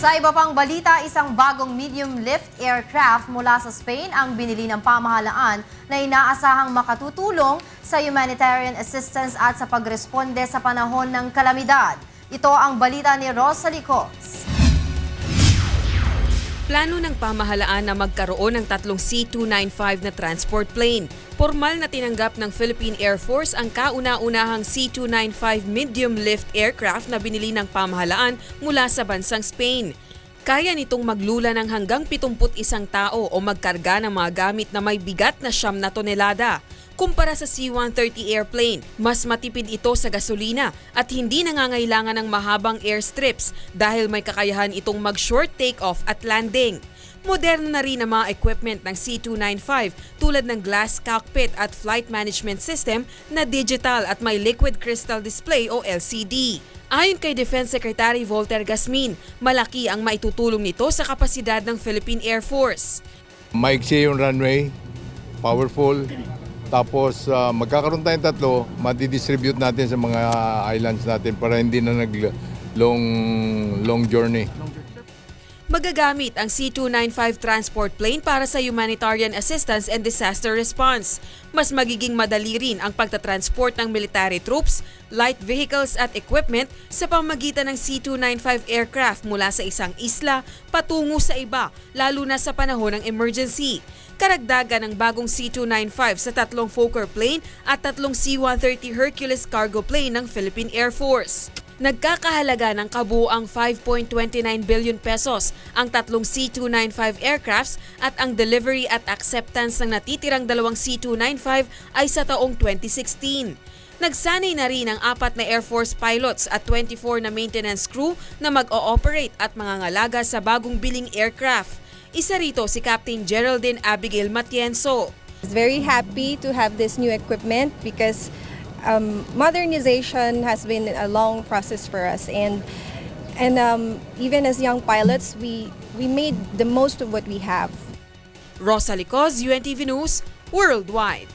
Sa iba pang balita, isang bagong medium lift aircraft mula sa Spain ang binili ng pamahalaan na inaasahang makatutulong sa humanitarian assistance at sa pagresponde sa panahon ng kalamidad. Ito ang balita ni Rosalie Cos. Plano ng pamahalaan na magkaroon ng tatlong C-295 na transport plane. Formal na tinanggap ng Philippine Air Force ang kauna-unahang C-295 medium lift aircraft na binili ng pamahalaan mula sa bansang Spain. Kaya nitong maglula ng hanggang 71 tao o magkarga ng mga gamit na may bigat na siyam na tonelada. Kumpara sa C-130 airplane, mas matipid ito sa gasolina at hindi nangangailangan ng mahabang airstrips dahil may kakayahan itong mag-short takeoff at landing. Moderno na rin ang mga equipment ng C-295 tulad ng glass cockpit at flight management system na digital at may liquid crystal display o LCD. Ayon kay Defense Secretary Volter Gasmin, malaki ang maitutulong nito sa kapasidad ng Philippine Air Force. maiksi yung runway, powerful. Tapos ah, magkakaroon tayong tatlo, madidistribute natin sa mga islands natin para hindi na nag long long journey. Magagamit ang C-295 transport plane para sa humanitarian assistance and disaster response. Mas magiging madali rin ang pagtatransport ng military troops, light vehicles at equipment sa pamagitan ng C-295 aircraft mula sa isang isla patungo sa iba, lalo na sa panahon ng emergency. Karagdagan ng bagong C-295 sa tatlong Fokker plane at tatlong C-130 Hercules cargo plane ng Philippine Air Force. Nagkakahalaga ng kabuang 5.29 billion pesos ang tatlong C-295 aircrafts at ang delivery at acceptance ng natitirang dalawang C-295 ay sa taong 2016. Nagsanay na rin ang apat na Air Force pilots at 24 na maintenance crew na mag-ooperate at mangangalaga sa bagong biling aircraft. Isa rito si Captain Geraldine Abigail Matienzo. was very happy to have this new equipment because um, modernization has been a long process for us and and um, even as young pilots we we made the most of what we have Rosa Licos, UNTV News, Worldwide.